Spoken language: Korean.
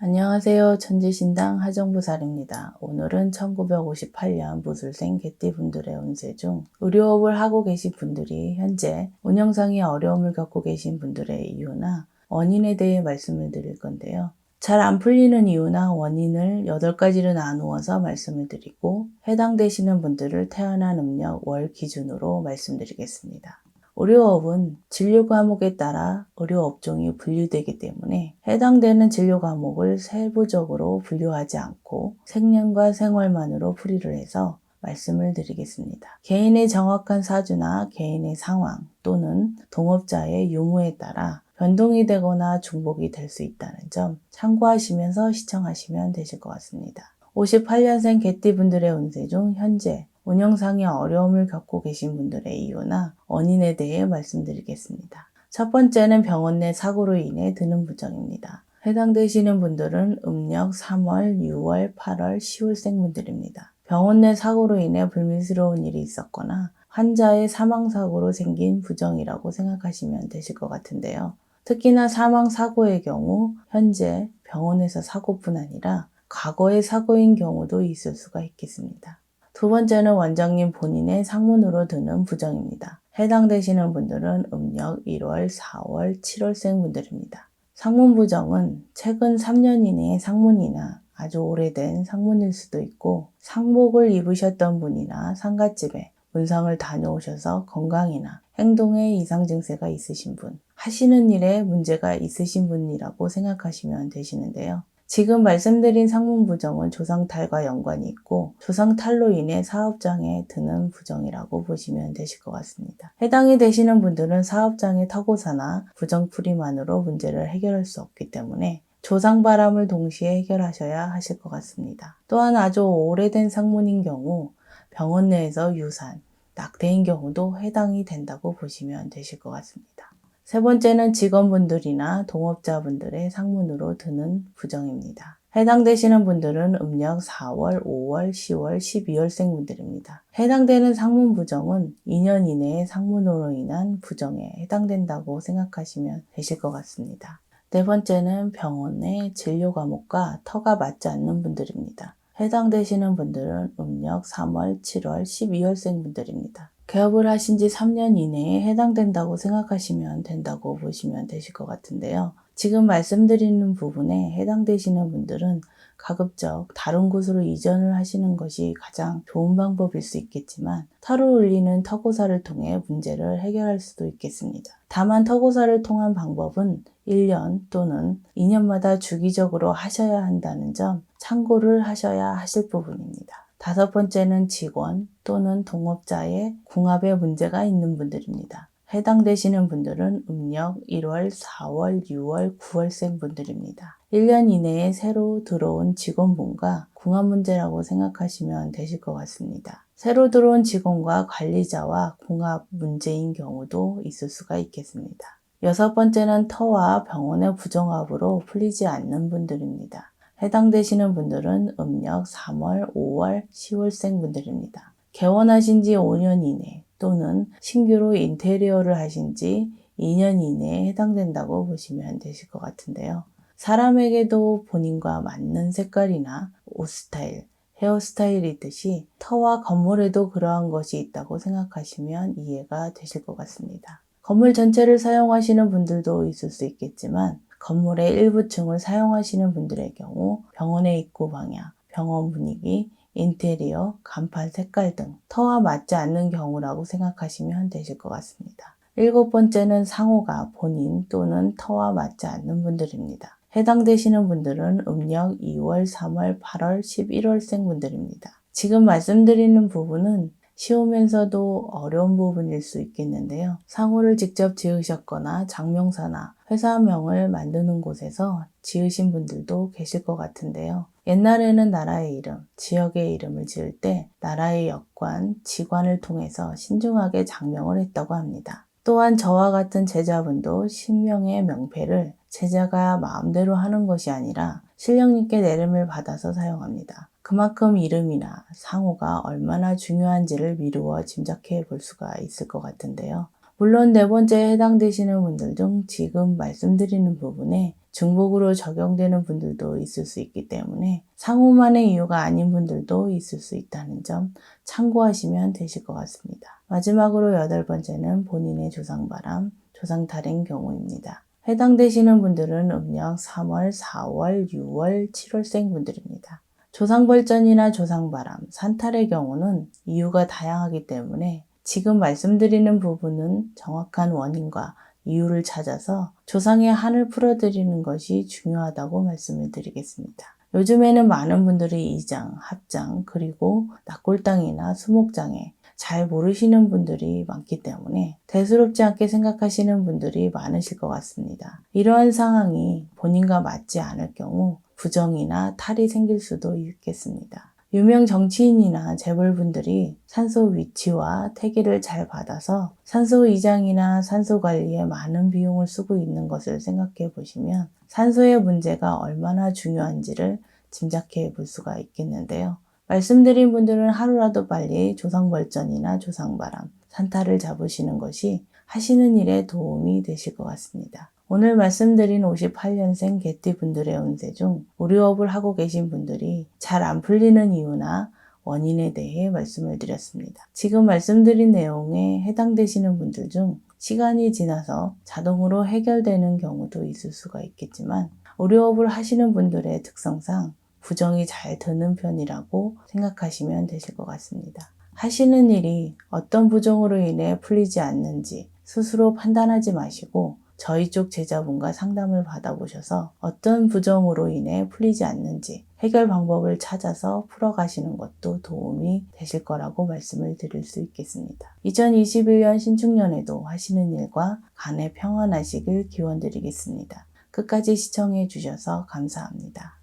안녕하세요. 천지신당 하정부살입니다. 오늘은 1958년 무술생 개띠분들의 운세 중 의료업을 하고 계신 분들이 현재 운영상의 어려움을 겪고 계신 분들의 이유나 원인에 대해 말씀을 드릴 건데요. 잘 안 풀리는 이유나 원인을 8가지로 나누어서 말씀을 드리고 해당되시는 분들을 태어난 음력 월 기준으로 말씀드리겠습니다. 의료업은 진료 과목에 따라 의료 업종이 분류되기 때문에 해당되는 진료 과목을 세부적으로 분류하지 않고 생년과 생활만으로 풀이를 해서 말씀을 드리겠습니다. 개인의 정확한 사주나 개인의 상황 또는 동업자의 유무에 따라 변동이 되거나 중복이 될 수 있다는 점 참고하시면서 시청하시면 되실 것 같습니다. 58년생 개띠분들의 운세 중 현재 운영상의 어려움을 겪고 계신 분들의 이유나 원인에 대해 말씀드리겠습니다. 첫 번째는 병원 내 사고로 인해 드는 부정입니다. 해당되시는 분들은 음력 3월, 6월, 8월, 10월생 분들입니다. 병원 내 사고로 인해 불미스러운 일이 있었거나 환자의 사망사고로 생긴 부정이라고 생각하시면 되실 것 같은데요. 특히나 사망사고의 경우 현재 병원에서 사고뿐 아니라 과거의 사고인 경우도 있을 수가 있겠습니다. 두 번째는 원장님 본인의 상문으로 드는 부정입니다. 해당 되시는 분들은 음력 1월, 4월, 7월생 분들입니다. 상문 부정은 최근 3년 이내의 상문이나 아주 오래된 상문일 수도 있고 상복을 입으셨던 분이나 상갓집에 문상을 다녀오셔서 건강이나 행동에 이상 증세가 있으신 분, 하시는 일에 문제가 있으신 분이라고 생각하시면 되시는데요. 지금 말씀드린 상문 부정은 조상탈과 연관이 있고 조상탈로 인해 사업장에 드는 부정이라고 보시면 되실 것 같습니다. 해당이 되시는 분들은 사업장의 타고사나 부정풀이만으로 문제를 해결할 수 없기 때문에 조상바람을 동시에 해결하셔야 하실 것 같습니다. 또한 아주 오래된 상문인 경우 병원 내에서 유산, 낙태인 경우도 해당이 된다고 보시면 되실 것 같습니다. 세 번째는 직원분들이나 동업자분들의 상문으로 드는 부정입니다. 해당되시는 분들은 음력 4월, 5월, 10월, 12월생 분들입니다. 해당되는 상문 부정은 2년 이내의 상문으로 인한 부정에 해당된다고 생각하시면 되실 것 같습니다. 네 번째는 병원 내 진료 과목과 터가 맞지 않는 분들입니다. 해당되시는 분들은 음력 3월, 7월, 12월생 분들입니다. 개업을 하신 지 3년 이내에 해당된다고 생각하시면 된다고 보시면 되실 것 같은데요. 지금 말씀드리는 부분에 해당되시는 분들은 가급적 다른 곳으로 이전을 하시는 것이 가장 좋은 방법일 수 있겠지만 털을 올리는 터고사를 통해 문제를 해결할 수도 있겠습니다. 다만 터고사를 통한 방법은 1년 또는 2년마다 주기적으로 하셔야 한다는 점 참고를 하셔야 하실 부분입니다. 다섯 번째는 직원 또는 동업자의 궁합에 문제가 있는 분들입니다. 해당되시는 분들은 음력 1월, 4월, 6월, 9월생 분들입니다. 1년 이내에 새로 들어온 직원분과 궁합 문제라고 생각하시면 되실 것 같습니다. 새로 들어온 직원과 관리자와 궁합 문제인 경우도 있을 수가 있겠습니다. 여섯 번째는 터와 병원의 부정합으로 풀리지 않는 분들입니다. 해당되시는 분들은 음력 3월, 5월, 10월생 분들입니다. 개원하신 지 5년 이내 또는 신규로 인테리어를 하신 지 2년 이내에 해당된다고 보시면 되실 것 같은데요. 사람에게도 본인과 맞는 색깔이나 옷 스타일, 헤어스타일이 있듯이 터와 건물에도 그러한 것이 있다고 생각하시면 이해가 되실 것 같습니다. 건물 전체를 사용하시는 분들도 있을 수 있겠지만 건물의 일부 층을 사용하시는 분들의 경우 병원의 입구 방향, 병원 분위기, 인테리어, 간판 색깔 등 터와 맞지 않는 경우라고 생각하시면 되실 것 같습니다. 일곱 번째는 상호가 본인 또는 터와 맞지 않는 분들입니다. 해당되시는 분들은 음력 2월, 3월, 8월, 11월생 분들입니다. 지금 말씀드리는 부분은 쉬우면서도 어려운 부분일 수 있겠는데요. 상호를 직접 지으셨거나 장명사나 회사명을 만드는 곳에서 지으신 분들도 계실 것 같은데요. 옛날에는 나라의 이름, 지역의 이름을 지을 때 나라의 역관, 지관을 통해서 신중하게 장명을 했다고 합니다. 또한 저와 같은 제자분도 신명의 명패를 제자가 마음대로 하는 것이 아니라 신령님께 내름을 받아서 사용합니다. 그만큼 이름이나 상호가 얼마나 중요한지를 미루어 짐작해 볼 수가 있을 것 같은데요. 물론 네 번째에 해당되시는 분들 중 지금 말씀드리는 부분에 중복으로 적용되는 분들도 있을 수 있기 때문에 상호만의 이유가 아닌 분들도 있을 수 있다는 점 참고하시면 되실 것 같습니다. 마지막으로 여덟 번째는 본인의 조상바람, 조상탈인 경우입니다. 해당되시는 분들은 음력 3월, 4월, 6월, 7월생 분들입니다. 조상벌전이나 조상바람, 산탈의 경우는 이유가 다양하기 때문에 지금 말씀드리는 부분은 정확한 원인과 이유를 찾아서 조상의 한을 풀어드리는 것이 중요하다고 말씀을 드리겠습니다. 요즘에는 많은 분들이 이장, 합장, 그리고 낙골당이나 수목장에 잘 모르시는 분들이 많기 때문에 대수롭지 않게 생각하시는 분들이 많으실 것 같습니다. 이러한 상황이 본인과 맞지 않을 경우 부정이나 탈이 생길 수도 있겠습니다. 유명 정치인이나 재벌분들이 산소 위치와 태기를 잘 받아서 산소 이장이나 산소 관리에 많은 비용을 쓰고 있는 것을 생각해 보시면 산소의 문제가 얼마나 중요한지를 짐작해 볼 수가 있겠는데요. 말씀드린 분들은 하루라도 빨리 조상벌전이나 조상바람, 산타를 잡으시는 것이 하시는 일에 도움이 되실 것 같습니다. 오늘 말씀드린 58년생 개띠 분들의 운세 중 의료업을 하고 계신 분들이 잘 안 풀리는 이유나 원인에 대해 말씀을 드렸습니다. 지금 말씀드린 내용에 해당되시는 분들 중 시간이 지나서 자동으로 해결되는 경우도 있을 수가 있겠지만 의료업을 하시는 분들의 특성상 부정이 잘 드는 편이라고 생각하시면 되실 것 같습니다. 하시는 일이 어떤 부정으로 인해 풀리지 않는지 스스로 판단하지 마시고 저희 쪽 제자분과 상담을 받아보셔서 어떤 부정으로 인해 풀리지 않는지 해결 방법을 찾아서 풀어가시는 것도 도움이 되실 거라고 말씀을 드릴 수 있겠습니다. 2021년 신축년에도 하시는 일과 간에 평안하시길 기원드리겠습니다. 끝까지 시청해 주셔서 감사합니다.